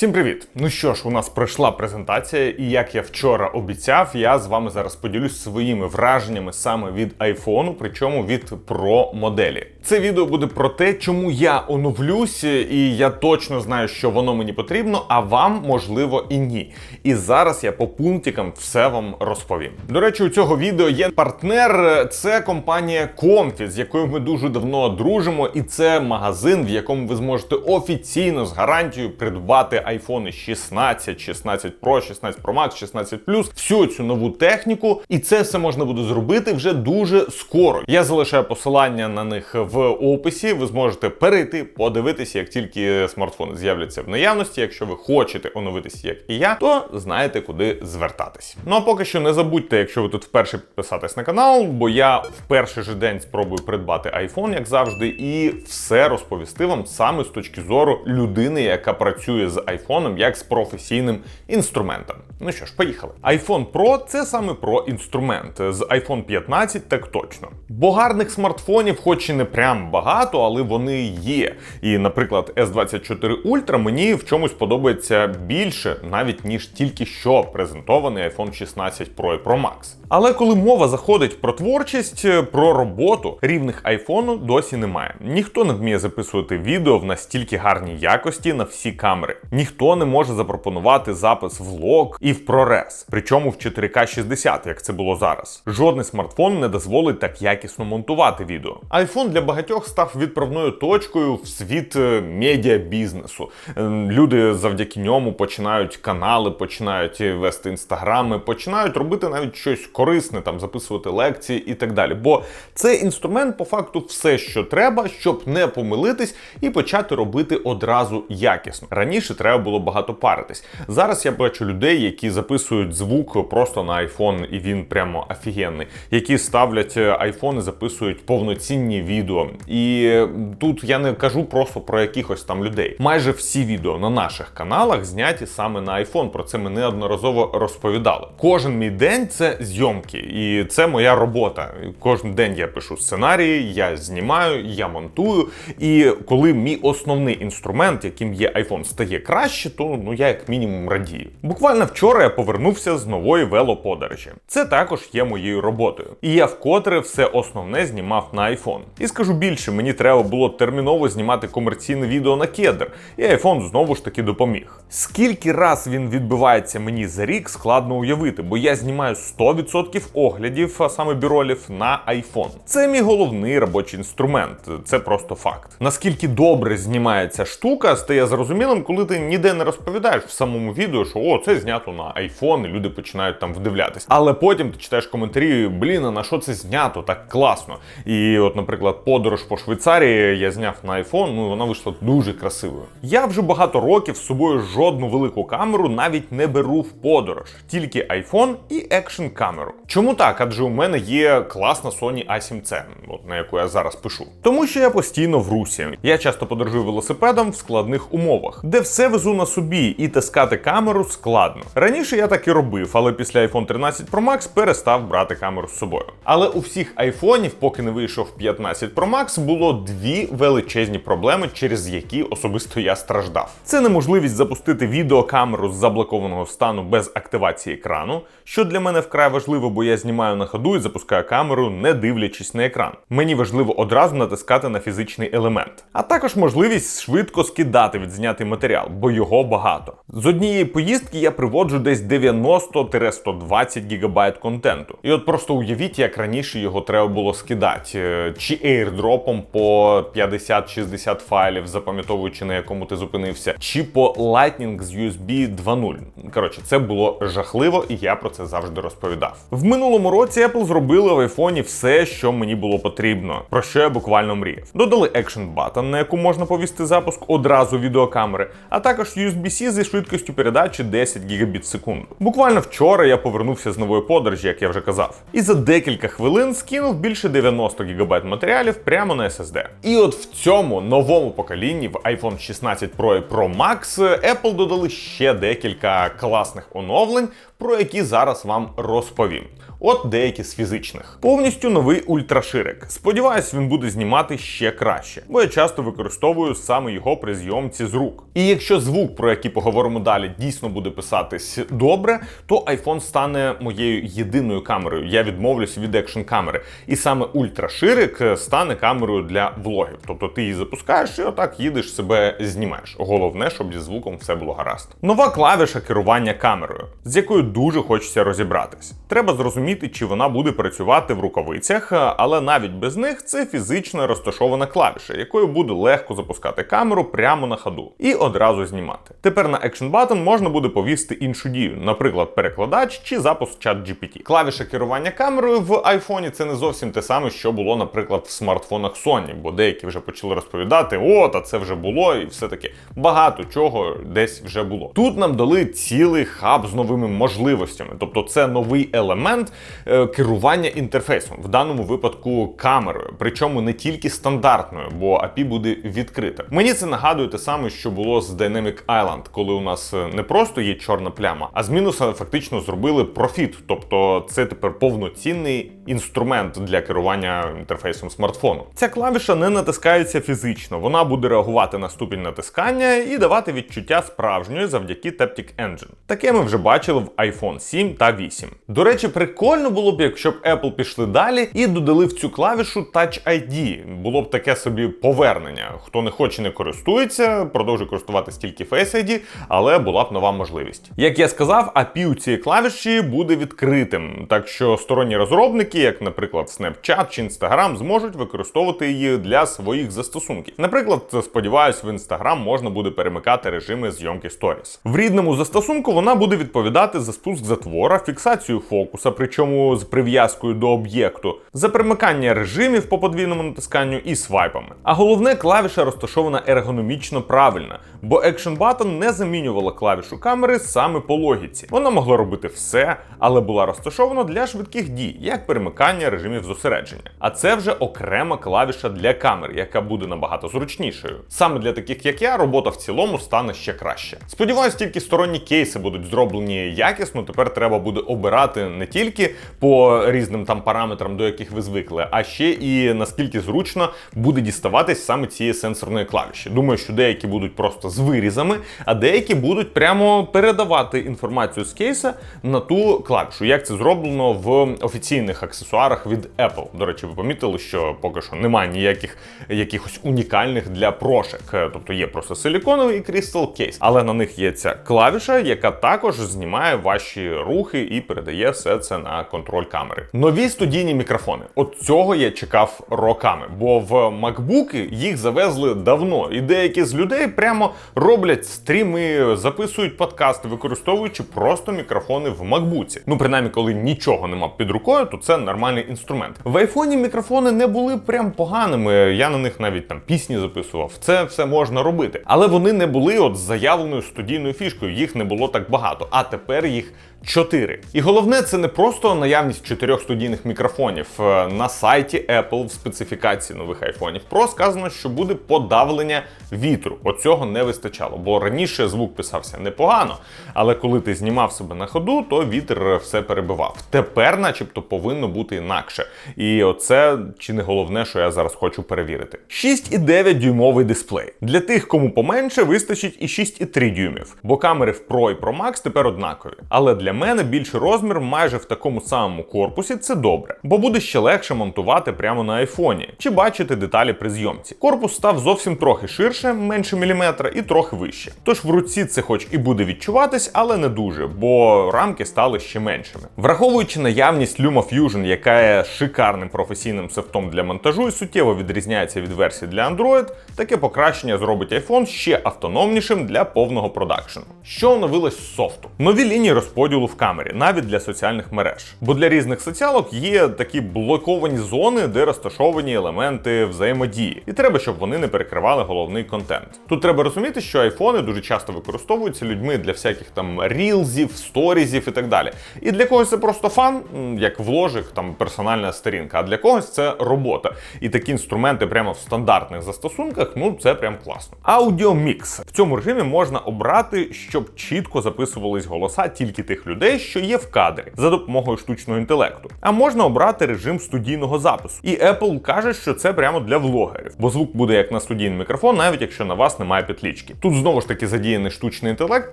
Всім привіт! Ну що ж, у нас пройшла презентація, і як я вчора обіцяв, я з вами зараз поділюсь своїми враженнями саме від айфону, причому від Pro моделі. Це відео буде про те, чому я оновлюсь, і я точно знаю, що воно мені потрібно, а вам можливо і ні. І зараз я по пунктикам все вам розповім. До речі, у цього відео є партнер, це компанія Comfy, з якою ми дуже давно дружимо, і це магазин, в якому ви зможете офіційно з гарантією придбати iPhone 16, 16 Pro, 16 Pro Max, 16 Plus, всю цю нову техніку, і це все можна буде зробити вже дуже скоро. Я залишаю посилання на них в описі. Ви зможете перейти, подивитися, як тільки смартфони з'являться в наявності. Якщо ви хочете оновитися, як і я, то знаєте, куди звертатись. Ну а поки що не забудьте, якщо ви тут вперше підписатись на канал, бо я в перший же день спробую придбати iPhone, як завжди, і все розповісти вам саме з точки зору людини, яка працює з айфоном як з професійним інструментом. Ну що ж, поїхали. iPhone Pro це саме про інструмент. З iPhone 15 так точно. Бо гарних смартфонів, хоч і не прям багато, але вони є. І, наприклад, S24 Ultra мені в чомусь подобається більше, навіть ніж тільки що презентований iPhone 16 Pro і Pro Max. Але коли мова заходить про творчість, про роботу, рівних айфону досі немає. Ніхто не вміє записувати відео в настільки гарній якості на всі камери. Не може запропонувати запис в лог і в ProRes, причому в 4К 60, як це було зараз. Жодний смартфон не дозволить так якісно монтувати відео. iPhone для багатьох став відправною точкою в світ е, медіабізнесу. Е, Люди завдяки ньому починають канали, починають вести інстаграми, починають робити навіть щось корисне, там записувати лекції і так далі. Бо це інструмент, по факту, все, що треба, щоб не помилитись і почати робити одразу якісно. Раніше треба було багато паритись. Зараз я бачу людей, які записують звук просто на iPhone, і він прямо офігенний, які ставлять iPhone і записують повноцінні відео. І тут я не кажу просто про якихось там людей. Майже всі відео на наших каналах зняті саме на iPhone. Про це ми неодноразово розповідали. Кожен мій день це зйомки, і це моя робота. Кожен день я пишу сценарії, я знімаю, я монтую. І коли мій основний інструмент, яким є iPhone, стає краще, то ну я як мінімум радію. Буквально вчора я повернувся з нової велоподорожі. Це також є моєю роботою. І я вкотре все основне знімав на iPhone. І скажу більше, мені треба було терміново знімати комерційне відео на кедр, і iPhone знову ж таки допоміг. Скільки раз він відбивається мені за рік, складно уявити, бо я знімаю 100% оглядів, а саме біролів, на iPhone. Це мій головний робочий інструмент, це просто факт. Наскільки добре знімається штука, стає зрозумілим, коли ти ніде не розповідаєш в самому відео, що о, це знято на iPhone, і люди починають там вдивлятись. Але потім ти читаєш коментарі: блін, а на що це знято так класно. І, от, наприклад, подорож по Швейцарії я зняв на iPhone, ну і вона вийшла дуже красивою. Я вже багато років з собою жодну велику камеру навіть не беру в подорож, тільки iPhone і екшн камеру. Чому так? Адже у мене є класна Sony A7C, от на яку я зараз пишу. Тому що я постійно в русі. Я часто подорожую велосипедом в складних умовах, де все везу на собі і таскати камеру складно. Раніше я так і робив, але після iPhone 13 Pro Max перестав брати камеру з собою. Але у всіх айфонів, поки не вийшов 15 Pro Max, було дві величезні проблеми, через які особисто я страждав. Це неможливість запустити відеокамеру з заблокованого стану без активації екрану, що для мене вкрай важливо, бо я знімаю на ходу і запускаю камеру, не дивлячись на екран. Мені важливо одразу натискати на фізичний елемент, а також можливість швидко скидати відзнятий матеріал, бо його багато. З однієї поїздки я приводжу десь 90-120 гігабайт контенту. І от просто уявіть, як раніше його треба було скидати, е, чи ейрдропом по 50-60 файлів, запам'ятовуючи на якому ти зупинився, чи по Lightning з USB 2.0. Коротше, це було жахливо, і я про це завжди розповідав. В минулому році Apple зробили в айфоні все, що мені було потрібно, про що я буквально мріяв. Додали Action Button, на яку можна повісти запуск одразу відеокамери, а також USB-C зі швидкістю передачі 10 гігабіт секунду. Буквально вчора я повернувся з нової подорожі, як я вже казав, і за декілька хвилин скинув більше 90 гігабайт матеріалів прямо на SSD. І от в цьому новому поколінні в iPhone 16 Pro і Pro Max Apple додали ще декілька класних оновлень, про які зараз вам розповім. От деякі з фізичних. Повністю новий ультраширик. Сподіваюсь, він буде знімати ще краще, бо я часто використовую саме його при зйомці з рук. І якщо з звук, про який поговоримо далі, дійсно буде писатись добре, то iPhone стане моєю єдиною камерою. Я відмовлюсь від екшн камери. І саме ультраширик стане камерою для влогів. Тобто ти її запускаєш і отак їдеш себе знімаєш. Головне, щоб зі звуком все було гаразд. Нова клавіша керування камерою, з якою дуже хочеться розібратись. Треба зрозуміти, чи вона буде працювати в рукавицях, але навіть без них це фізично розташована клавіша, якою буде легко запускати камеру прямо на ходу і одразу знімати. Тепер на Action Button можна буде повісти іншу дію, наприклад, перекладач чи запуск чат GPT. Клавіша керування камерою в iPhone це не зовсім те саме, що було, наприклад, в смартфонах Sony, бо деякі вже почали розповідати, о, та це вже було, і все таке. Багато чого десь вже було. Тут нам дали цілий хаб з новими можливостями, тобто це новий елемент е, керування інтерфейсом, в даному випадку камерою, причому не тільки стандартною, бо API буде відкрита. Мені це нагадує те саме, що було з Dynamic Island, коли у нас е, не просто є чорна пляма, а з мінуса фактично зробили профіт. Тобто це тепер повноцінний інструмент для керування інтерфейсом смартфону. Ця клавіша не натискається фізично, вона буде реагувати на ступінь натискання і давати відчуття справжньої завдяки Taptic Engine. Таке ми вже бачили в iPhone 7 та 8. До речі, прикольно було б, якщо б Apple пішли далі і додали в цю клавішу Touch ID. Було б таке собі повернення. Хто не хоче, не користується, продовжує користуватися тільки Face ID, але була б нова можливість. Як я сказав, API у цієї клавіші буде відкритим, так що сторонні розробники, як, наприклад, Snapchat чи Instagram, зможуть використовувати її для своїх застосунків. Наприклад, сподіваюсь, в Instagram можна буде перемикати режими зйомки Stories. В рідному застосунку вона буде відповідати за спуск затвора, фіксацію фокуса, причому з прив'язкою до об'єкту, за перемикання режимів по подвійному натисканню і свайпами. А головне, клавіша розташована ергономічно правильно, бо Action Button не замінювала клавішу камери саме по логіці. Вона могла робити все, але була розташована для швидких дій, як перемикання режимів зосередження. А це вже окрема клавіша для камер, яка буде набагато зручнішою. Саме для таких, як я, робота в цілому стане ще краще. Сподіваюсь, тільки сторонні кейси будуть зроблені якісно. Тепер треба буде обирати не тільки по різним там параметрам, до яких ви звикли, а ще і наскільки зручно буде діставатись саме цієї сенсорної клавіші. Думаю, що деякі будуть просто з вирізами, а деякі будуть прямо передавати інформацію з кейса на ту клавішу. Як це зроблено в офіційних аксесуарах від Apple. До речі, ви помітили, що поки що немає ніяких якихось унікальних для прошек. Тобто є просто силіконовий Crystal Case, але на них є ця клавіша, яка також знімає ваші рухи і передає все це на контроль камери. Нові студійні мікрофони. От цього я чекав роками, бо в MacBook їх завезли давно, і деякі з людей прямо роблять стріми, записують подкасти, використовуючи просто мікрофони в MacBook. Ну, принаймні, коли нічого нема під рукою, то це нормальний інструмент. В айфоні мікрофони не були прям поганими. Я на них навіть там пісні записував. Це все можна робити, але вони не були от заявленою студійною фішкою. Їх не було так багато. А тепер їх 4. І головне, це не просто наявність чотирьох студійних мікрофонів. Е, На сайті Apple в специфікації нових айфонів Pro сказано, що буде подавлення вітру. Оцього не вистачало, бо раніше звук писався непогано, але коли ти знімав себе на ходу, то вітер все перебивав. Тепер, начебто, повинно бути інакше. І оце чи не головне, що я зараз хочу перевірити. 6,9 дюймовий дисплей. Для тих, кому поменше, вистачить і 6,3 дюймів, бо камери в Pro і Pro Max тепер однакові. Але для мене більший розмір майже в такому самому корпусі це добре, бо буде ще легше монтувати прямо на айфоні чи бачити деталі при зйомці. Корпус став зовсім трохи ширше, менше міліметра, і трохи вище. Тож в руці це хоч і буде відчуватись, але не дуже, бо рамки стали ще меншими. Враховуючи наявність LumaFusion, яка є шикарним професійним софтом для монтажу і суттєво відрізняється від версії для Android, таке покращення зробить iPhone ще автономнішим для повного продакшену. Що оновилось з софту? Нові лінії розподілу в камері, навіть для соціальних мереж. Бо для різних соціалок є такі блоковані зони, де розташовані елементи взаємодії, і треба, щоб вони не перекривали головний контент. Тут треба розуміти, що айфони дуже часто використовуються людьми для всяких там рілзів, сторізів і так далі. І для когось це просто фан, як вложик, там персональна сторінка, а для когось це робота. І такі інструменти прямо в стандартних застосунках, ну це прям класно. Аудіомікс в цьому режимі можна обрати, щоб чітко записувались голоса тільки тих людей, що є в кадрі за допомогою штучного інтелекту. А можна обрати режим студійного запису. І Apple каже, що це прямо для влогерів, бо звук буде як на студійний мікрофон, навіть якщо на вас немає підлічки. Невеличкі. Тут знову ж таки задіяний штучний інтелект.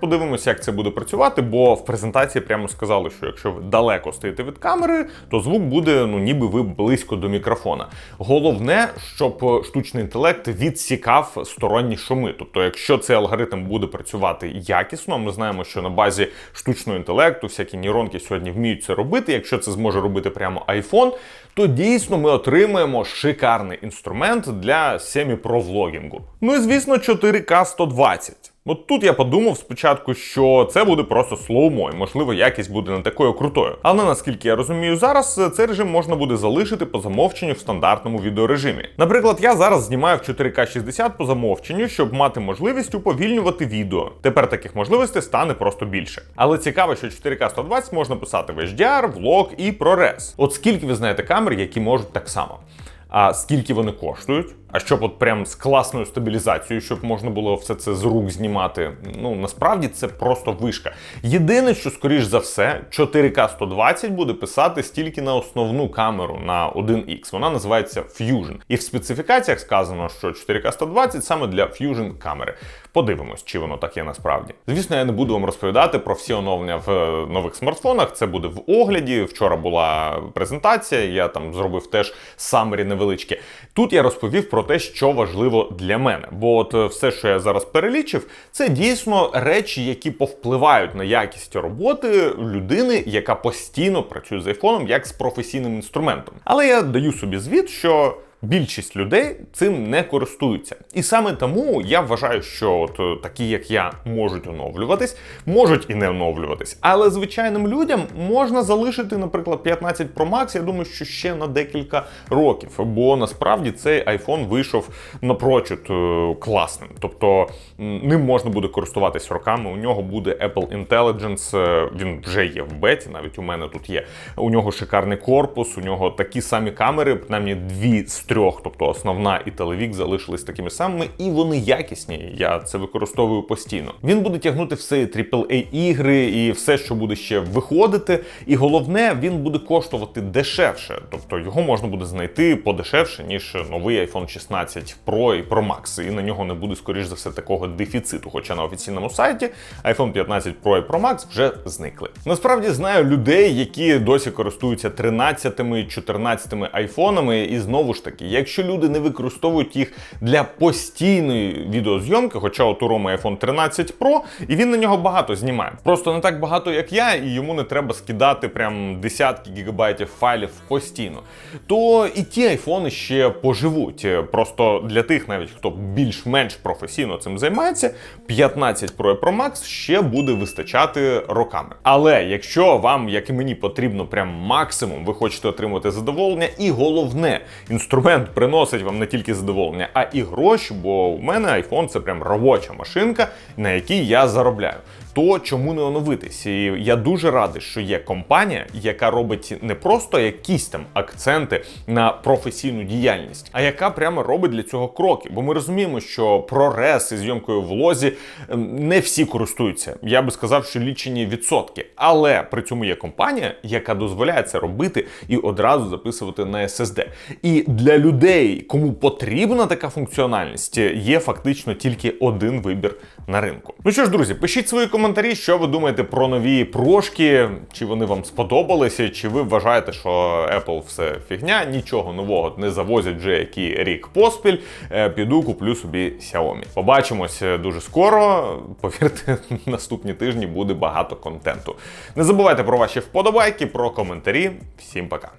Подивимося, як це буде працювати, бо в презентації прямо сказали, що якщо ви далеко стоїте від камери, то звук буде ну ніби ви близько до мікрофона. Головне, щоб штучний інтелект відсікав сторонні шуми. Тобто, якщо цей алгоритм буде працювати якісно, ми знаємо, що на базі штучного інтелекту всякі нейронки сьогодні вміють це робити. Якщо це зможе робити прямо iPhone, то дійсно ми отримаємо шикарний інструмент для семі-про-влогінгу. Ну і звісно, 4К 120. От тут я подумав спочатку, що це буде просто слоумо, і можливо якість буде не такою крутою. Але наскільки я розумію, зараз цей режим можна буде залишити по замовченню в стандартному відеорежимі. Наприклад, я зараз знімаю в 4К 60 по замовченню, щоб мати можливість уповільнювати відео. Тепер таких можливостей стане просто більше. Але цікаво, що 4К 120 можна писати в HDR, влог і ProRes. От скільки ви знаєте камер, які можуть так само. А скільки вони коштують? А щоб от прям з класною стабілізацією, щоб можна було все це з рук знімати. Ну насправді це просто вишка. Єдине, що скоріш за все, 4К 120 буде писати стільки на основну камеру на 1X. Вона називається Fusion. І в специфікаціях сказано, що 4К 120 саме для Fusion камери. Подивимось, чи воно так є насправді. Звісно, я не буду вам розповідати про всі оновлення в е, нових смартфонах. Це буде в огляді. Вчора була презентація. Я там зробив теж самері невеличке. Тут я розповів про те, що важливо для мене. Бо от е, все, що я зараз перелічив, це дійсно речі, які повпливають на якість роботи людини, яка постійно працює з айфоном як з професійним інструментом. Але я даю собі звіт, що. Більшість людей цим не користуються, і саме тому я вважаю, що от е, такі, як я, можуть оновлюватись, можуть і не оновлюватись. Але звичайним людям можна залишити, наприклад, 15 Pro Max, Я думаю, що ще на декілька років. Бо насправді цей iPhone вийшов напрочуд е, класним. Тобто ним можна буде користуватись роками. У нього буде Apple Intelligence, е, Він вже є в беті, навіть у мене тут є. У нього шикарний корпус, у нього такі самі камери, принаймні дві трьох, тобто основна і телевік залишились такими самими, і вони якісні. Я це використовую постійно. Він буде тягнути все aaa ігри і все, що буде ще виходити. І головне, він буде коштувати дешевше, тобто його можна буде знайти подешевше, ніж новий iPhone 16 Pro і Pro Max. І на нього не буде, скоріш за все, такого дефіциту. Хоча на офіційному сайті iPhone 15 Pro і Pro Max вже зникли. Насправді знаю людей, які досі користуються 13-ми, 14-ми айфонами, і знову ж таки, якщо люди не використовують їх для постійної відеозйомки, хоча от у Роми iPhone 13 Pro, і він на нього багато знімає. Просто не так багато, як я, і йому не треба скидати прям десятки гігабайтів файлів постійно. То і ті айфони ще поживуть. Просто для тих, навіть хто більш-менш професійно цим займається, 15 Pro і Pro Max ще буде вистачати роками. Але якщо вам, як і мені, потрібно прям максимум, ви хочете отримати задоволення, і головне, інструмент приносить вам не тільки задоволення, а і гроші, бо у мене iPhone це прям робоча машинка, на якій я заробляю. То чому не оновитись? І я дуже радий, що є компанія, яка робить не просто якісь там акценти на професійну діяльність, а яка прямо робить для цього кроки. Бо ми розуміємо, що прорез і зйомкою в лозі ем, не всі користуються. Я би сказав, що лічені відсотки. Але при цьому є компанія, яка дозволяє це робити і одразу записувати на SSD. І для людей, кому потрібна така функціональність, є фактично тільки один вибір на ринку. Ну що ж, друзі, пишіть свої коментарі, що ви думаєте про нові прошки, чи вони вам сподобалися, чи ви вважаєте, що Apple все фігня, нічого нового не завозять вже який рік поспіль. Е, Піду куплю собі Xiaomi. Побачимось е, дуже скоро. Повірте, наступні тижні буде багато контенту. Не забувайте про ваші вподобайки, про коментарі. Всім пока.